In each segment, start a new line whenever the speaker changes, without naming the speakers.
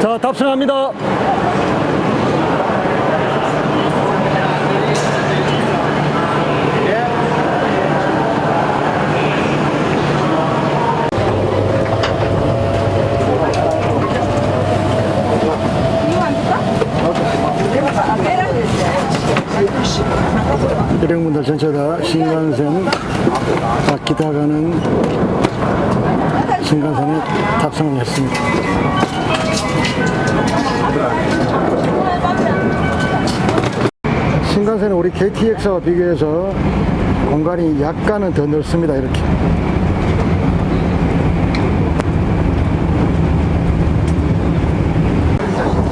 자 탑승합니다. 신간선에 탑승을 했습니다. 신간선은 우리 KTX와 비교해서 공간이 약간은 더 넓습니다. 이렇게.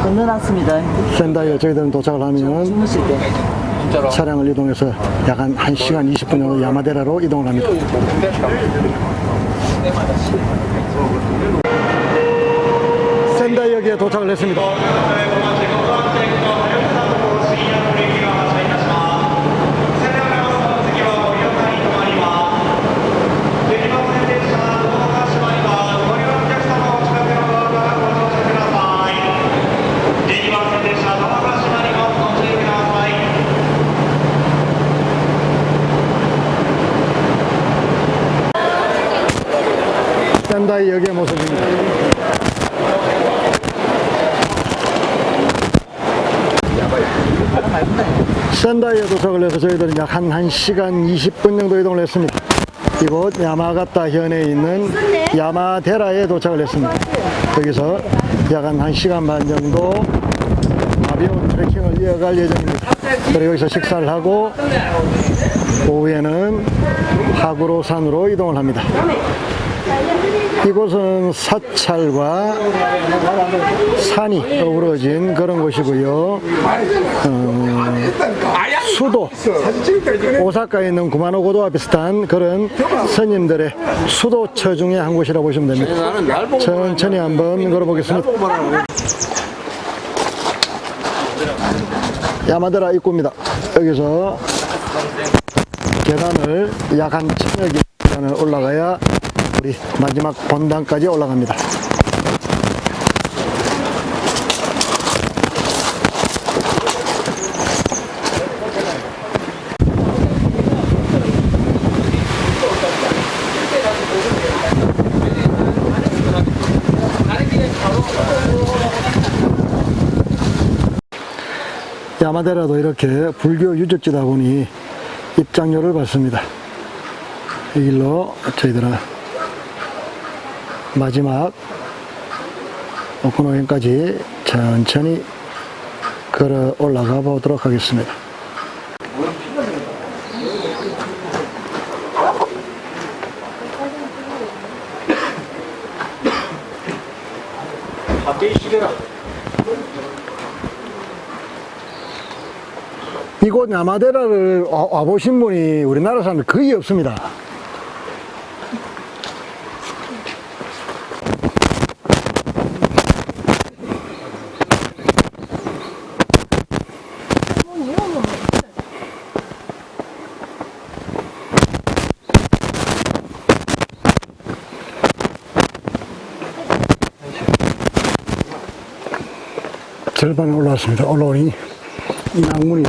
건너놨습니다.
센다이에 저희들은 도착을 하면
주무실 때.
차량을 이동해서 약 한 1시간 20분 정도 야마데라로 이동을 합니다. 센다이역에 도착을 했습니다. 센다이 역의 모습입니다. 센다이에 도착을 해서 저희들은 약 한 1시간 20분 정도 이동을 했습니다. 이곳 야마가타 현에 있는 야마데라에 도착을 했습니다. 여기서 약 한 1시간 반 정도 가벼운 트레킹을 이어갈 예정입니다. 그리고 여기서 식사를 하고 오후에는 하구로 산으로 이동을 합니다. 이곳은 사찰과 산이 어우러진 그런 곳이고요. 어, 수도 오사카에 있는 구마노고도와 비슷한 그런 스님들의 수도처 중에 한 곳이라고 보시면 됩니다. 천천히 한번 걸어보겠습니다. 야마데라 입구입니다. 여기서 계단을 약 한 천여 개 계단을 올라가야 우리 마지막 본당까지 올라갑니다. 야마데라도 이렇게 불교 유적지다 보니 입장료를 받습니다. 이 길로 저희들은 마지막 오코노현까지 천천히 걸어 올라가 보도록 하겠습니다. 이곳 야마데라를 와- 와보신 분이 우리나라 사람이 거의 없습니다. 절반에 올라왔습니다. 올라오니 이 낭문이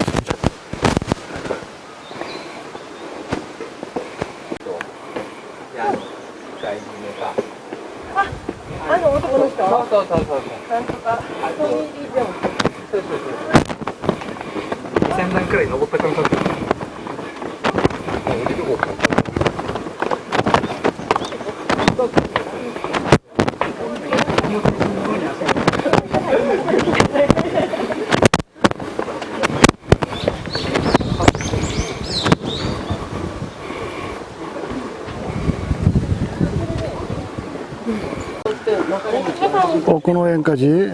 오코노현까지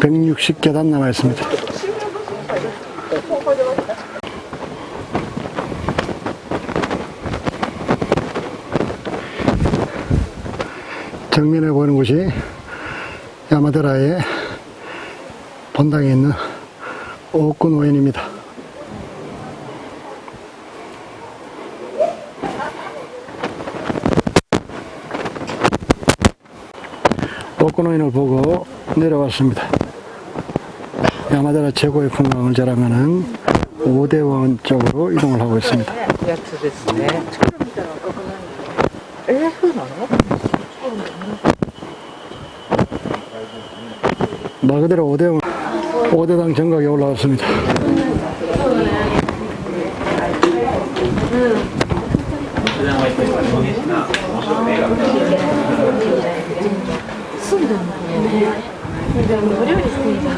160계단 남아 있습니다. 정면에 보이는 곳이 야마데라의 본당에 있는 오코노현입니다. 선호인을 보고 내려왔습니다. 야마다라 최고의 풍광을 자랑하는 오대원 쪽으로 이동을 하고 있습니다. 말 그대로 오대원 오대당 정각에 올라왔습니다. 음. でもお料理てじゃん。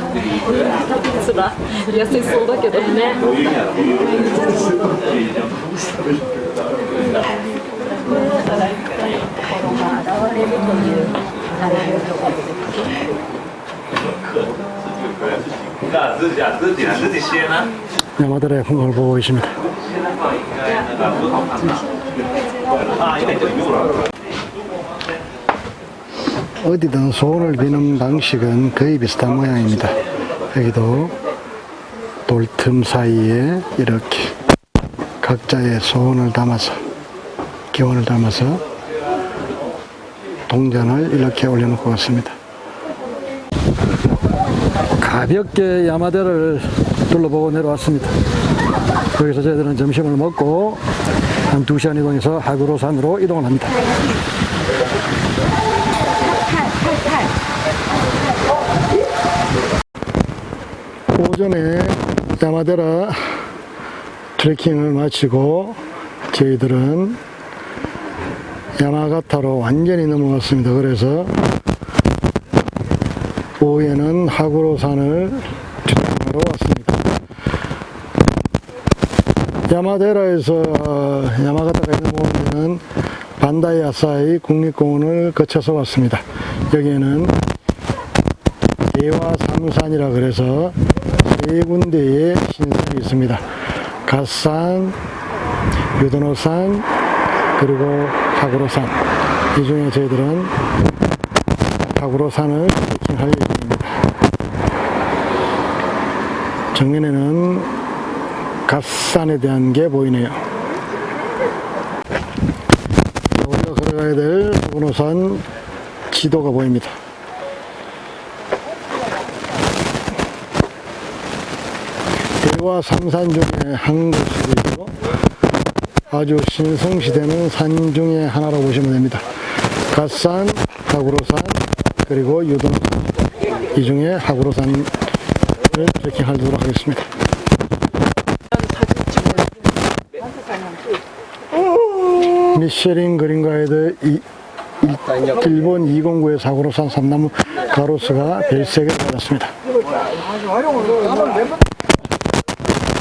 痩せそうだけどね。山田でめた。 어디든 소원을 비는 방식은 거의 비슷한 모양입니다. 여기도 돌틈 사이에 이렇게 각자의 소원을 담아서 기원을 담아서 동전을 이렇게 올려놓고 왔습니다. 가볍게 야마대를 둘러보고 내려왔습니다. 여기서 저희들은 점심을 먹고 한 2시간 이동해서 하구로산으로 이동을 합니다. 전에 야마데라 트레킹을 마치고 저희들은 야마가타로 완전히 넘어갔습니다. 그래서 오후에는 하구로산을 주장하러 왔습니다. 야마데라에서 어, 야마가타까지 넘어오면 반다이 아사히 국립공원을 거쳐서 왔습니다. 여기에는 대화 삼산이라 그래서 세 군데의 신선이 있습니다. 갓산, 유도노산, 그리고 하구로산. 이 중에 저희들은 하구로산을 트레킹할 예정입니다. 정면에는 갓산에 대한 게 보이네요. 우리가 걸어가야 될 하구로산 지도가 보입니다. 대화 삼산 중에 한 곳이고 아주 신성시되는 산 중에 하나라고 보시면 됩니다. 갓산, 하구로산, 그리고 유동산 이 중에 하구로산을 트레킹하도록 하겠습니다. 미쉐린 그린 가이드 이- 일- 일본 209의 사구로산 삼나무 가로수가 별세계를 받았습니다.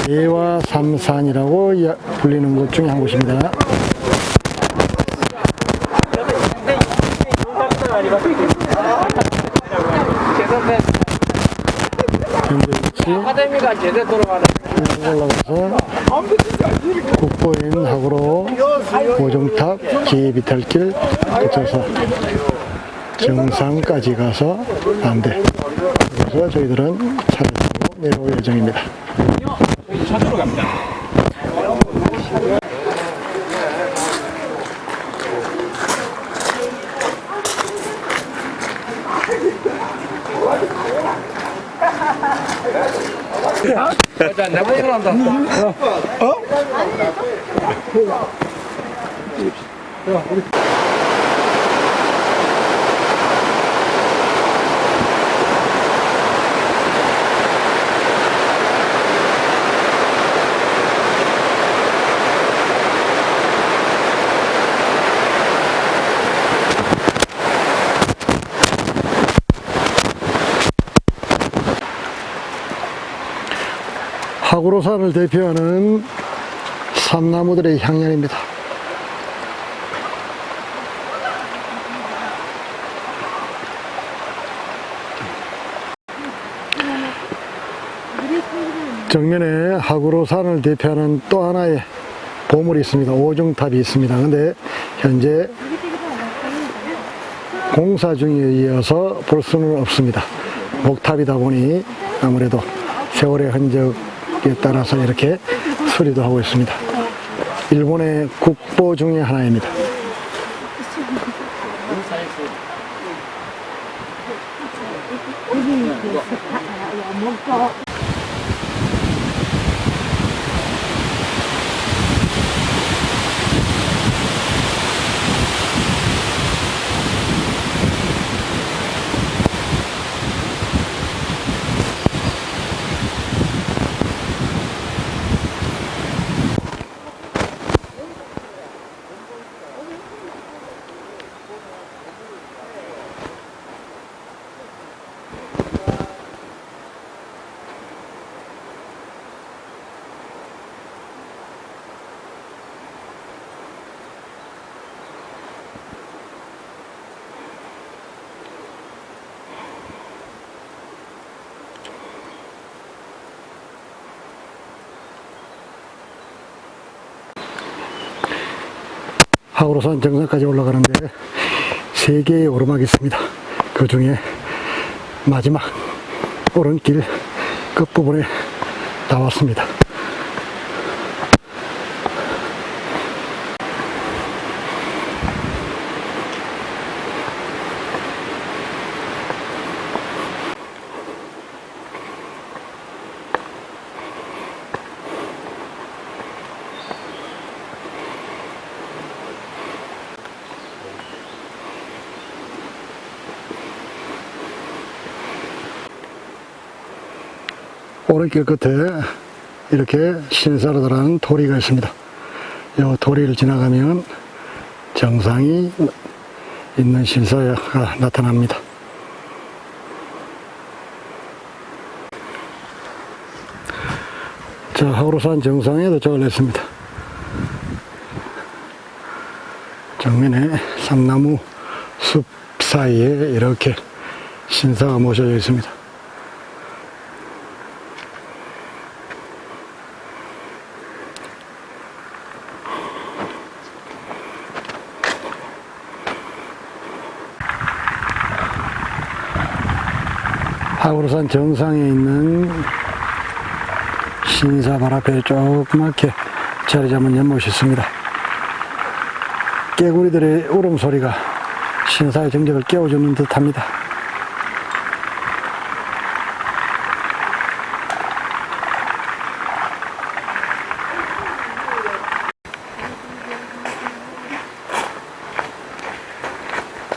대화 삼산이라고 야- 불리는 곳 중에 한 곳입니다. 현재 위치 올라가서 국보인 학으로 고정탑 기비탈길 거쳐서 정상까지 가서 안돼. 그래서 저희들은 차를 타고 내려올 예정입니다. 찾으러 갑니다. 자, 내가 이걸 한다. 어? 어? 야, 우리. 하구로산을 대표하는 삼나무들의 향연입니다. 정면에 하구로산을 대표하는 또 하나의 보물이 있습니다. 오중탑이 있습니다. 근데 현재 공사 중에 의해서 볼 수는 없습니다. 목탑이다 보니 아무래도 세월의 흔적 에 따라서 이렇게 수리도 하고 있습니다. 일본의 국보 중에 하나입니다. 하우로산 정상까지 올라가는데 세 개의 오르막이 있습니다. 그 중에 마지막 오른길 끝부분에 나왔습니다. 오른길 끝에 이렇게 신사르다라는 도리가 있습니다. 이 도리를 지나가면 정상이 있는 신사가 나타납니다. 자, 하우로산 정상에 도착을 했습니다. 정면에 삼나무 숲 사이에 이렇게 신사가 모셔져 있습니다. 하우르산 정상에 있는 신사 발 앞에 조그맣게 자리 잡은 연못이 있습니다. 깨구리들의 울음소리가 신사의 정적을 깨워주는 듯 합니다.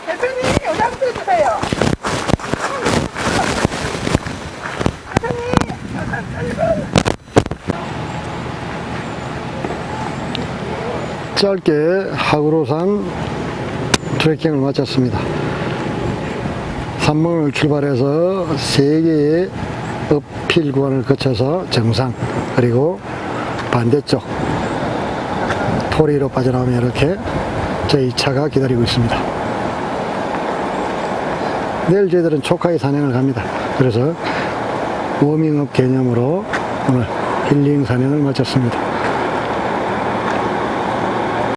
대표님 영상 찍으세요.
짧게 하구로산 트레킹을 마쳤습니다. 산봉을 출발해서 세 개의 어필 구간을 거쳐서 정상 그리고 반대쪽 토리로 빠져나오면 이렇게 저희 차가 기다리고 있습니다. 내일 저희들은 초카이 산행을 갑니다. 그래서 워밍업 개념으로 오늘 힐링 산행을 마쳤습니다.